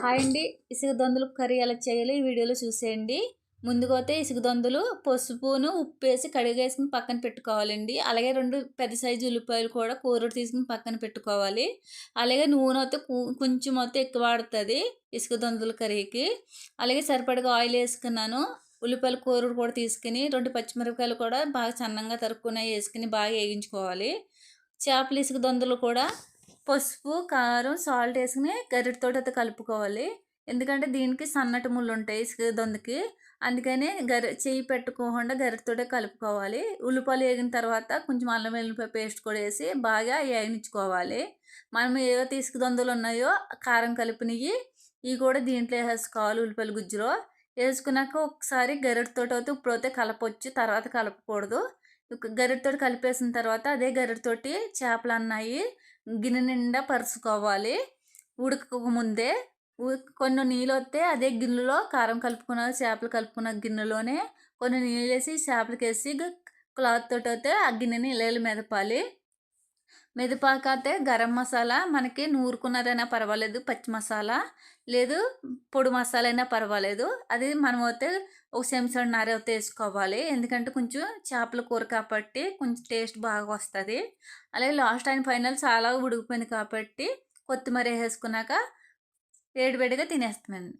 Hi అండి. ఇసుక దొందలు curry ఎలా చేయాలో ఈ వీడియోలో చూసేయండి. ముందుగా అయితే ఇసుక దొందలు పసుపును ఉప్పు వేసి కడిగేసుకుని పక్కన పెట్టుకోవాలండి. అలాగే రెండు పెద్ద సైజు ఉల్లిపాయలు కూడా కూరడు తీసుకుని పక్కన పెట్టుకోవాలి. అలాగే నూనె అయితే కొంచెం అయితే ఎక్కువ వాడుతుంది ఇసుక కర్రీకి. అలాగే సరిపడగా ఆయిల్ వేసుకున్నాను. ఉల్లిపాయలు కూరడు కూడా తీసుకుని రెండు పచ్చిమిరపకాయలు కూడా బాగా సన్నంగా తరుక్కునే వేసుకుని బాగా వేయించుకోవాలి. చేపలు ఇసుక దొందలు కూడా పసుపు కారం సాల్ట్ వేసుకుని గరిటతో అయితే కలుపుకోవాలి. ఎందుకంటే దీనికి సన్నటి ముళ్ళు ఉంటాయి ఇసుక దొందకి. అందుకని గరి చేయి పెట్టుకోకుండా గరిటతో కలుపుకోవాలి. ఉల్లిపాయలు వేగిన తర్వాత కొంచెం అల్లం వెల్లిపాయ పేస్ట్ కూడా వేసి బాగా వేయించుకోవాలి మనం ఏవో తీసుకు దొందలు ఉన్నాయో కారం కలిపినవి ఇవి కూడా దీంట్లో వేసుకోవాలి ఉల్లిపాయల గుజ్జులో. వేసుకున్నాక ఒకసారి గరిటతో అయితే ఇప్పుడైతే కలపొచ్చు తర్వాత కలపకూడదు. గరిటతో కలిపేసిన తర్వాత అదే గరిటతోటి చేపలు అన్నాయి. గిన్నె నిండా పరుచుకోవాలి. ఉడకక ముందే కొన్ని నీళ్ళు వస్తే అదే గిన్నెలో కారం కలుపుకున్న చేపలు కలుపుకున్న గిన్నెలోనే కొన్ని నీళ్ళు వేసి చేపలకి వేసి క్లాత్ తోటి అయితే ఆ గిన్నెని ఇళ్ళ మెదపాలి మెదపాకతే గరం మసాలా మనకి నూరుకున్నదైనా పర్వాలేదు పచ్చి మసాలా లేదు పొడి మసాలా అయినా పర్వాలేదు. అది మనం అయితే ఒక చెంచాడున్నర అయితే వేసుకోవాలి ఎందుకంటే కొంచెం చేపల కూర కాబట్టి కొంచెం టేస్ట్ బాగా వస్తుంది. అలాగే లాస్ట్ టైం ఫైనల్ చాలా ఉడికిపోయింది కాబట్టి కొత్తిమీర వేసుకున్నాక వేడివేడిగా తినేస్తామండి